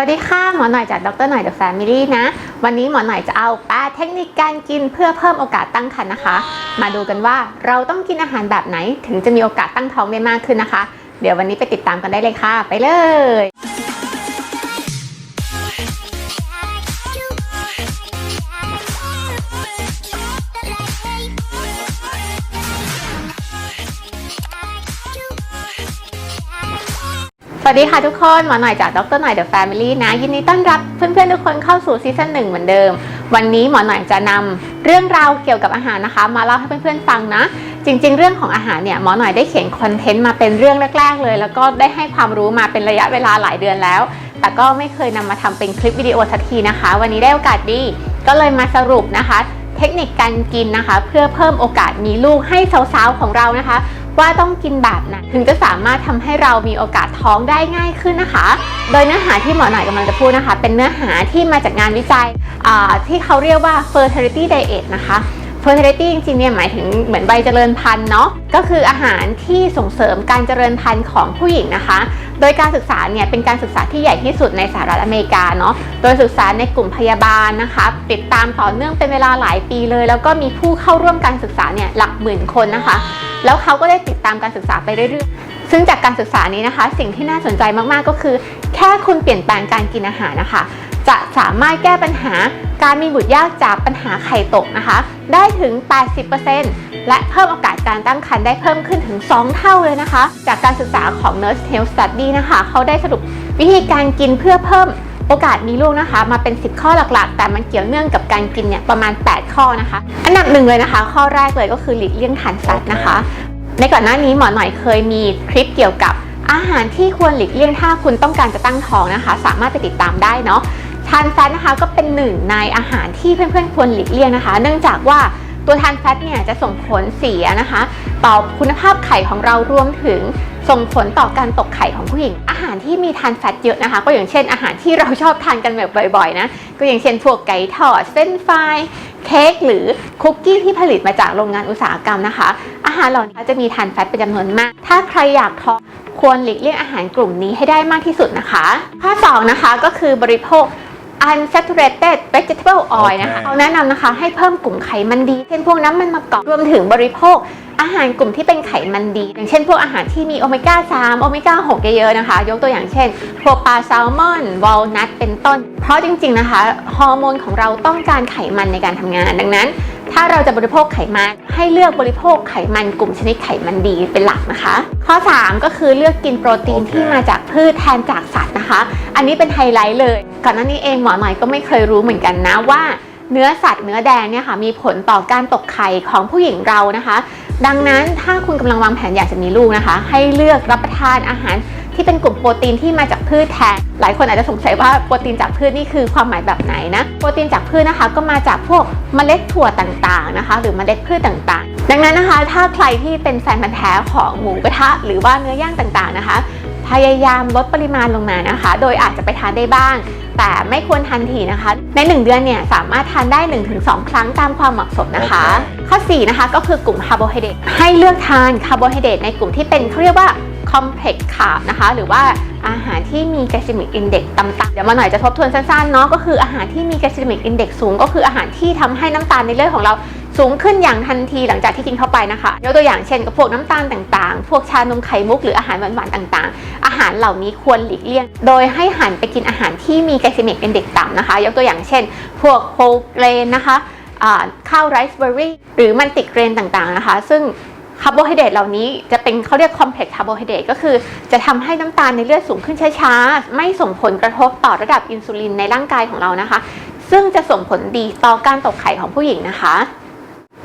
วัสดีค่ะ หมอหน่อยจากดรหน่อยเดอะแฟมิลี่นะ วันนี้หมอหน่อยจะเอาแปดเทคนิคการกินเพื่อเพิ่มโอกาสตั้งครรภ์นะคะ มาดูกันว่าเราต้องกินอาหารแบบไหนถึงจะมีโอกาสตั้งท้องได้มากขึ้นนะคะ เดี๋ยววันนี้ไปติดตามกันได้เลยค่ะ ไปเลย วัสดีค่ะทุกคนหมอหน่อยจากดรหน่อย The Family นะ ยินดีต้อนรับเพื่อนๆ ทุกคนเข้าสู่ซีซั่นหนึ่งเหมือนเดิม วันนี้หมอหน่อยจะนำเรื่องราวเกี่ยวกับอาหารนะคะ มาเล่าให้เพื่อนๆฟังนะ จริง ๆ เรื่องของอาหารเนี่ยหมอหน่อยได้เขียนคอนเทนต์มาเป็นเรื่องแรกๆเลย แล้วก็ได้ให้ความรู้มาเป็นระยะเวลาหลายเดือนแล้ว แต่ก็ไม่เคยนำมาทำเป็นคลิปวิดีโอสักทีนะคะ วันนี้ได้โอกาสดี ก็เลยมาสรุปนะคะ เทคนิคการกินนะคะ เพื่อเพิ่มโอกาสมีลูกให้สาวๆของเรานะคะ ว่าต้องกินแบบไหนถึงจะสามารถทำให้เรามีโอกาสท้องได้ง่ายขึ้นนะคะ โดยเนื้อหาที่หมอหน่อยกำลังจะพูดนะคะ เป็นเนื้อหาที่มาจากงานวิจัยที่เขาเรียกว่า fertility diet นะคะ fertility จริงๆเนี่ยหมายถึงเหมือนใบเจริญพันธุ์เนาะก็คืออาหารที่ส่งเสริมการเจริญพันธุ์ของผู้หญิงนะคะ โดยการศึกษาเนี่ยเป็นการศึกษาที่ใหญ่ที่สุดในสหรัฐอเมริกาเนาะ โดยศึกษาในกลุ่มพยาบาลนะคะติดตามต่อเนื่องเป็นเวลาหลายปีเลย แล้วก็มีผู้เข้าร่วมการศึกษาเนี่ยหลักหมื่นคนนะคะ แล้วเขาก็ได้ติดตามการศึกษาไปเรื่อยๆ ซึ่งจากการศึกษานี้นะคะ สิ่งที่น่าสนใจมากๆก็คือ แค่คุณเปลี่ยนแปลงการกินอาหารนะคะ จะสามารถแก้ปัญหา การมีบุตรยากจากปัญหาไข่ตกนะคะ ได้ถึง 80%และเพิ่มโอกาสการตั้งครรภ์ได้เพิ่มขึ้นถึง 2 เท่าเลยนะคะ จากการศึกษาของ Nurse Health Study นะคะ เขาได้สรุปวิธีการกินเพื่อเพิ่มโอกาสมีลูกนะคะ มาเป็น 10 ข้อหลักๆ แต่มันเกี่ยวเนื่องกับการกินเนี่ยประมาณ 8 ข้อนะคะ อันดับหนึ่งเลยนะคะ ข้อแรกเลยก็คือหลีกเลี่ยงทานแฟตว์นะคะ ในก่อนหน้านี้หมอหน่อยเคยมีคลิปเกี่ยวกับอาหารที่ควรหลีกเลี่ยงถ้าคุณต้องการจะตั้งท้องนะคะ สามารถไปติดตามได้เนาะ ทานแฟตนะคะก็เป็นหนึ่งในอาหารที่เพื่อนๆควรหลีกเลี่ยงนะคะ เนื่องจากว่าตัวทานแฟตเนี่ยจะส่งผลเสียนะคะ ต่อคุณภาพไข่ของเรารวมถึงส่งผลต่อการตกไข่ของผู้หญิง อาหารที่มีทานแฟตเยอะนะคะ ก็อย่างเช่นอาหารที่เราชอบทานกันแบบบ่อยๆนะก็อย่างเช่นพวกไก่ทอดเส้นฟรายเค้กหรือคุกกี้ที่ผลิตมาจากโรงงานอุตสาหกรรมนะคะ อาหารเหล่านี้จะมีทานแฟตเป็นจำนวนมาก ถ้าใครอยากท้องควรหลีกเลี่ยงอาหารกลุ่มนี้ให้ได้มากที่สุดนะคะ ข้อ2นะคะก็คือบริโภค unsaturated vegetable oil นะคะโอเคเขาแนะนำนะคะให้เพิ่มกลุ่มไขมันดี เช่นพวกน้ำมันมะกอกรวมถึงบริโภค อาหารกลุ่มที่เป็นไขมันดี อย่างเช่นพวกอาหารที่มีโอเมก้า 3 โอเมก้า 6 เยอะๆนะคะ ยกตัวอย่างเช่นพวกปลาแซลมอนวอลนัทเป็นต้น เพราะจริง ๆนะคะฮอร์โมนของเราต้องการไขมันในการทำงาน ดังนั้น ถ้าเราจะบริโภคไขมันให้เลือกบริโภคไขมันกลุ่มชนิดไขมันดีเป็นหลักนะคะ ข้อ 3 ก็คือเลือกกินโปรตีนโอเคที่มาจากพืชแทนจากสัตว์นะคะ อันนี้เป็นไฮไลท์เลย ก่อนหน้านี้เองหมอหน่อยก็ไม่เคยรู้เหมือนกันนะว่าเนื้อสัตว์เนื้อแดงเนี่ยค่ะมีผลต่อการตกไข่ของผู้หญิงเรานะคะ ดังนั้นถ้าคุณกำลังวางแผนอยากจะมีลูกนะคะ ให้เลือกรับประทานอาหารที่เป็นกลุ่มโปรตีนที่มาจากพืชแทน หลายคนอาจจะสงสัยว่าโปรตีนจากพืชนี่คือความหมายแบบไหนนะ โปรตีนจากพืชนะคะ ก็มาจากพวกเมล็ดถั่วต่างๆนะคะ หรือเมล็ดพืชต่างๆ ดังนั้นนะคะ ถ้าใครที่เป็นแฟนพันธ์แท้ของหมูกระทะหรือว่าเนื้อย่างต่างๆนะคะ พยายามลดปริมาณลงมานะคะ โดยอาจจะไปทานได้บ้าง แต่ไม่ควรทานถี่นะคะ ใน 1 เดือนเนี่ยสามารถทานได้ 1-2 ครั้งตามความเหมาะสมนะคะโอเคข้อ 4 นะคะก็คือกลุ่มคาร์โบไฮเดรตให้เลือกทานคาร์โบไฮเดรตในกลุ่มที่เป็นเขาเรียกว่า complex carb นะคะ หรือว่าอาหารที่มี glycemic index ต่ำๆเดี๋ยวมาหน่อยจะทบทวนสั้นๆเนาะก็คืออาหารที่มี glycemic index สูง ก็คืออาหารที่ทำให้น้ำตาลในเลือดของเรา สูงขึ้นอย่างทันทีหลังจากที่กินเข้าไปนะคะยกตัวอย่างเช่นกับพวกน้ำตาลต่างๆ พวกชานมไข่มุกหรืออาหารหวานๆต่างๆ อาหารเหล่านี้ควรหลีกเลี่ยง โดยให้หันไปกินอาหารที่มี glycemic index ต่ำนะคะ ยกตัวอย่างเช่น พวกโฮลเกรนนะคะข้าวไรซ์เบอร์รี่หรือมันติเกรนต่างๆนะคะ ซึ่งคาร์โบไฮเดรตเหล่านี้จะเป็นเขาเรียกคอมเพล็กซ์คาร์โบไฮเดรตก็คือจะทำให้น้ำตาลในเลือดสูงขึ้นช้าๆ ไม่ส่งผลกระทบต่อระดับอินซูลินในร่างกายของเรานะคะ ซึ่งจะส่งผลดีต่อการตกไข่ของผู้หญิงนะคะ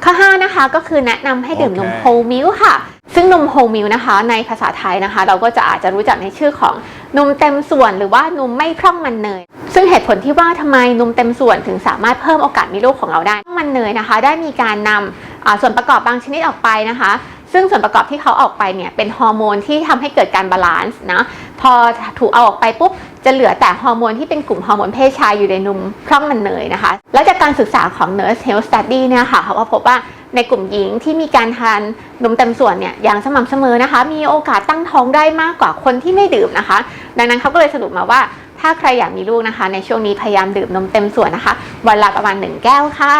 ข้อ5นะคะก็คือแนะนำให้ดื่มนมโอเคโฮลมิลค่ะ ซึ่งนมโฮลมิลนะคะ ในภาษาไทยนะคะ เราก็จะอาจจะรู้จักในชื่อของนมเต็มส่วนหรือว่านมไม่พร่องมันเนย ซึ่งเหตุผลที่ว่าทำไมนมเต็มส่วนถึงสามารถเพิ่มโอกาสมีลูกของเราได้มันเนยนะคะ ได้มีการนำอ่าส่วนประกอบบางชนิดออกไปนะคะ ซึ่งส่วนประกอบที่เขาออกไปเนี่ยเป็นฮอร์โมนที่ทำให้เกิดการบาลานซ์นะพอถูกเอาออกไปปุ๊บ จะเหลือแต่ฮอร์โมนที่เป็นกลุ่มฮอร์โมนเพศชายอยู่ในนมพร่องมันเนยนะคะ แล้วจากการศึกษาของ Nurse Health Study เนี่ยค่ะเขาก็พบว่าในกลุ่มหญิงที่มีการทานนมเต็มส่วนเนี่ยอย่างสม่ำเสมอนะคะ มีโอกาสตั้งท้องได้มากกว่าคนที่ไม่ดื่มนะคะ ดังนั้นเขาก็เลยสรุปมาว่า ถ้าใครอยากมีลูกนะคะ ในช่วงนี้พยายามดื่มนมเต็มส่วนนะคะ วันละประมาณ 1 แก้วค่ะ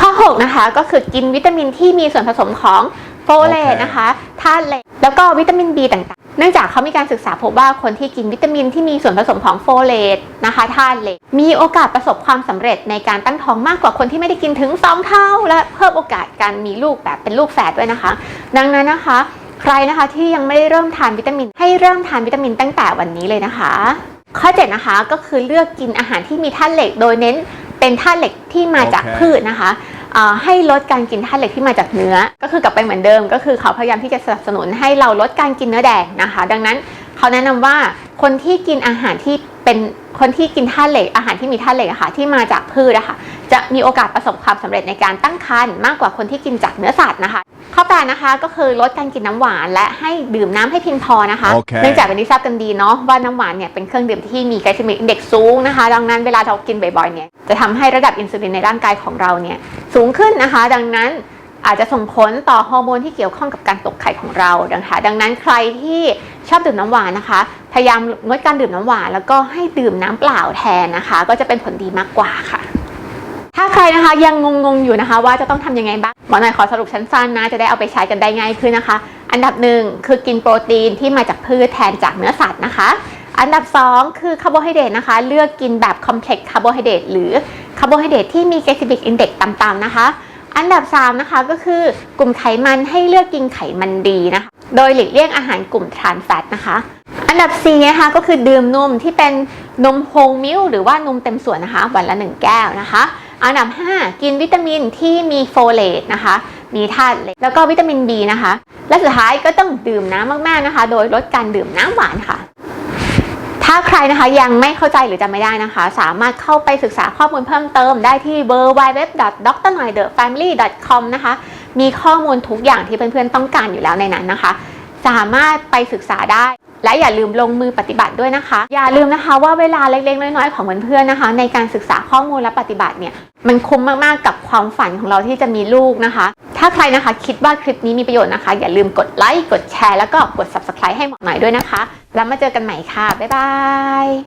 ข้อ 6 นะคะก็คือกินวิตามินที่มีส่วนผสมของโฟเลตนะคะธาตุเหล็กแล้วก็วิตามิน B ต่างๆ เนื่องจากเขามีการศึกษาพบว่าคนที่กินวิตามินที่มีส่วนผสมของโฟเลตนะคะธาตุเหล็กมีโอกาสประสบความสำเร็จในการตั้งท้องมากกว่าคนที่ไม่ได้กินถึง 2 เท่า และเพิ่มโอกาสการมีลูกแบบเป็นลูกแฝดด้วยนะคะ ดังนั้นนะคะ ใครนะคะที่ยังไม่ได้เริ่มทานวิตามิน ให้เริ่มทานวิตามินตั้งแต่วันนี้เลยนะคะ ข้อ7นะคะก็คือเลือกกินอาหารที่มีธาตุเหล็กโดยเน้น เป็นธาตุเหล็กที่มาจากโอเค พืชนะคะอ่าให้ลดการกินธาตุเหล็กที่มาจากเนื้อ ก็คือกลับไปเหมือนเดิม ก็คือเขาพยายามที่จะสนับสนุนให้เราลดการกินเนื้อแดงนะคะ ดังนั้นเขาแนะนำว่าคนที่กินอาหารที่เป็นคนที่กินธาตุเหล็กอาหารที่มีธาตุเหล็กอะค่ะที่มาจากพืชอะค่ะ จะมีโอกาสประสบความสำเร็จในการตั้งครรภ์มากกว่าคนที่กินจากเนื้อสัตว์นะคะ ข้อแปดนะคะก็คือลดการกินน้ำหวานและให้ดื่มน้ำให้เพียงพอนะคะโอเคเนื่องจากเป็นที่ทราบกันดีเนาะว่าน้ำหวานเนี่ยเป็นเครื่องดื่มที่มีไกลเซมิกเด็กสูงนะคะ ดังนั้นเวลาเรากินบ่อยๆเนี่ยจะทำให้ระดับอินซูลินในร่างกายของเราเนี่ยสูงขึ้นนะคะ ดังนั้นอาจจะส่งผลต่อฮอร์โมนที่เกี่ยวข้องกับการตกไข่ของเราดังนั้นดังนั้นใครที่ชอบดื่มน้ำหวานนะคะ พยายามงดการดื่มน้ำหวาน แล้วก็ให้ดื่มน้ำเปล่าแทนนะคะ ก็จะเป็นผลดีมากกว่าค่ะ ถ้าใครนะคะยังงงๆอยู่นะคะ ว่าจะต้องทำยังไงบ้างหมอหน่อยขอสรุปสั้นๆนะจะได้เอาไปใช้กันได้ง่ายขึ้นนะคะ อันดับหนึ่งคือกินโปรตีนที่มาจากพืชแทนจากเนื้อสัตว์นะคะ อันดับ 2 คือคาร์โบไฮเดรตนะคะ เลือกกินแบบคอมเพล็กซ์คาร์โบไฮเดรตหรือคาร์โบไฮเดรตที่มี glycemic index ต่ำๆนะคะอันดับ 3 นะคะก็คือกลุ่มไขมันให้เลือกกินไขมันดีนะคะ โดยหลีกเลี่ยงอาหารกลุ่มทรานแฟตนะคะ อันดับ 4 นะคะก็คือดื่มนมที่เป็นนมโฮลมิลหรือว่านมเต็มส่วนนะคะ วันละ 1 แก้วนะคะ อันดับ 5 กินวิตามินที่มีโฟเลตนะคะ มีธาตุเหล็กแล้วก็วิตามิน B นะคะ และสุดท้ายก็ต้องดื่มน้ำมากๆนะคะ โดยลดการดื่มน้ำหวานค่ะ ถ้าใครนะคะยังไม่เข้าใจหรือจำไม่ได้นะคะ สามารถเข้าไปศึกษาข้อมูลเพิ่มเติมได้ที่ w w w d r n o i d e f a m i l y c o m นะคะ มีข้อมูลทุกอย่างที่เพื่อนๆต้องการอยู่แล้วในนั้นนะคะ สามารถไปศึกษาได้ และอย่าลืมลงมือปฏิบัติด้วยนะคะ อย่าลืมนะคะว่าเวลาเล็กๆ น้อยๆ ของเพื่อนๆนะคะ ในการศึกษาข้อมูลและปฏิบัติเนี่ยมันคุ้มมากๆกับความฝันของเราที่จะมีลูกนะคะ ถ้าใครนะคะคิดว่าคลิปนี้มีประโยชน์นะคะ อย่าลืมกดไลค์กดแชร์แล้วก็กด subscribe ให้หมอหน่อยด้วยนะคะ แล้วมาเจอกันใหม่ค่ะ บ๊ายบาย